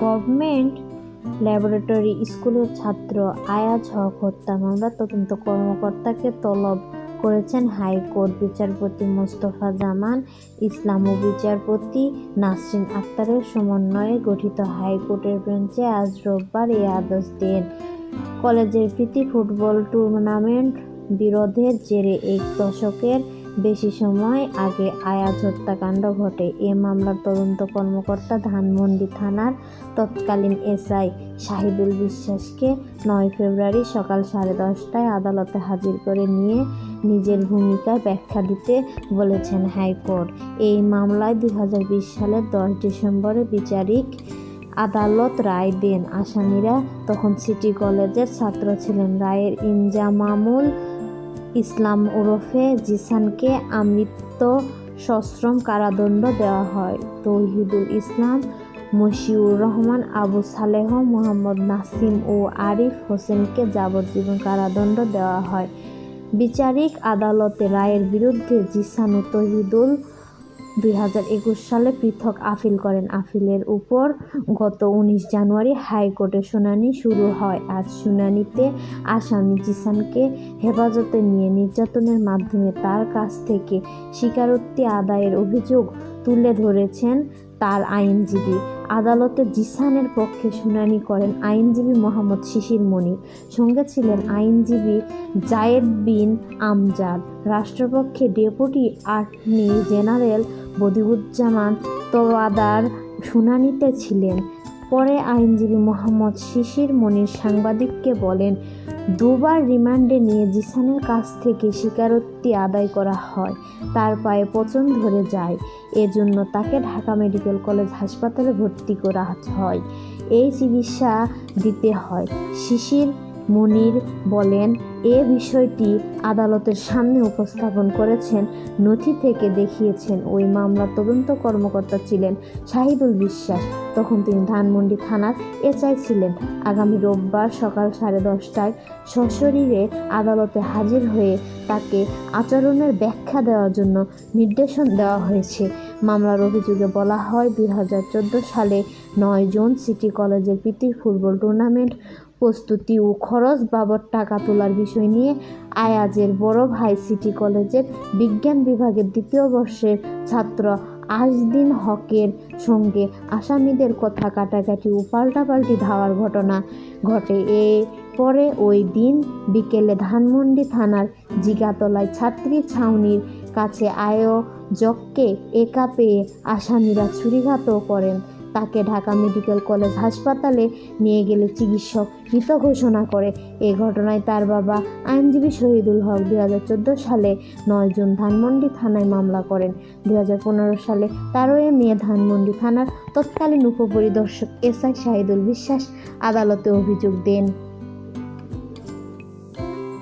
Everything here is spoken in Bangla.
গভর্নমেন্ট ল্যাবরেটরি স্কুলের ছাত্র আয়াজ হক হত্যা মামলার তদন্ত কর্মকর্তাকে তলব করেছেন হাইকোর্ট বিচারপতি মোস্তফা জামান ইসলাম ও বিচারপতি নাসরিন আক্তারের সমন্বয়ে গঠিত হাইকোর্টের বেঞ্চে আজ রোববার এই আদেশ দেন। কলেজের প্রীতি ফুটবল টুর্নামেন্ট বিরোধের জেরে এক দশকের বেশি সময় আগে আয়াজ হত্যাকাণ্ড ঘটে। এ মামলার তদন্ত কর্মকর্তা ধানমন্ডি থানার তৎকালীন এসআই শাহিদুল বিশ্বাসকে নয় ফেব্রুয়ারি সকাল সাড়ে দশটায় আদালতে হাজির করে নিয়ে নিজের ভূমিকায় ব্যাখ্যা দিতে বলেছেন হাইকোর্ট। এই মামলায় দুই হাজার বিশ সালের দশ ডিসেম্বরে বিচারিক আদালত রায় দেন। আসামিরা তখন সিটি কলেজের ছাত্র ছিলেন। রায়ের ইনজামামুল ইসলাম ওরফে জিসানকে আমৃত্য সশ্রম কারাদণ্ড দেওয়া হয়। তৌহিদুল ইসলাম, মশিউর রহমান, আবু সালেহ, মোহাম্মদ নাসিম ও আরিফ হোসেনকে যাবজ্জীবন কারাদণ্ড দেওয়া হয়। বিচারিক আদালতে রায়ের বিরুদ্ধে জিসান ও তহিদুল দুই হাজার একুশ সালে পৃথক আপিল করেন। আপিলের উপর গত উনিশ জানুয়ারি হাইকোর্টে শুনানি শুরু হয়। আজ শুনানিতে আসামি জিসানকে হেফাজতে নিয়ে নির্যাতনের মাধ্যমে তার কাছ থেকে স্বীকারোক্তি আদায়ের অভিযোগ তুলে ধরেছেন তার আইনজীবী। আদালতে জিসানের পক্ষে শুনানি করেন আইনজীবী মোহাম্মদ শিশির মনির। সঙ্গে ছিলেন আইনজীবী জায়েদ বিন আমজাদ। রাষ্ট্রপক্ষে deputy attorney general Badiuzzaman Toyadar শুনানিতে ছিলেন। পরে আইনজীবী মোহাম্মদ শিশির মনির সাংবাদিককে বলেন, দুবার রিমান্ডে নিয়ে জিসানের কাছ থেকে স্বীকারোক্তি আদায় করা হয়, তার পায়ে পচন ধরে যায়। এজন্য তাকে ঢাকা মেডিকেল কলেজ হাসপাতালে ভর্তি করা হয়। এই চিকিৎসা দিতে হয়। শিশির মনির বলেন, এ বিষয়টি আদালতের সামনে উপস্থাপন করেছেন, নথি থেকে দেখিয়েছেন। ওই মামলার তদন্ত কর্মকর্তা ছিলেন শাহিদুল বিশ্বাস। তখন তিনি ধানমন্ডি থানার এসআই ছিলেন। আগামী রোববার সকাল সাড়ে দশটায় সশরীরে আদালতে হাজির হয়ে তাকে আচরণের ব্যাখ্যা দেওয়ার জন্য নির্দেশন দেওয়া হয়েছে। মামলার অভিযোগে বলা হয়, দুই হাজার চোদ্দ সালে নয় জুন সিটি কলেজের প্রীতি ফুটবল টুর্নামেন্ট প্রস্তুতি ও খরচ বাবদ টাকা তোলার বিষয় নিয়ে আয়াজের বড় ভাই সিটি কলেজের বিজ্ঞান বিভাগের দ্বিতীয় বর্ষের ছাত্র আজদিন হকের সঙ্গে আসামিদের কথা কাটাকাটি ও পাল্টাপাল্টি ধাওয়ার ঘটনা ঘটে। এ পরে ওই দিন বিকেলে ধানমন্ডি থানার জিগাতলায় ছাত্রী ছাউনির কাছে আয়োজককে একা পেয়ে আসামিরা ছুরিঘাতও করেন। তাকে ঢাকা মেডিকেল কলেজ হাসপাতালে নিয়ে গেলে চিকিৎসক মৃত ঘোষণা করে। এ ঘটনায় তার বাবা আইনজীবী শহীদুল হক দু হাজার চোদ্দ সালে নয় জুন ধানমন্ডি থানায় মামলা করেন। দু হাজার পনেরো সালে তেরোই মেয়ে ধানমন্ডি থানার তৎকালীন উপপরিদর্শক এস আই শাহিদুল বিশ্বাস আদালতে অভিযোগ দেন।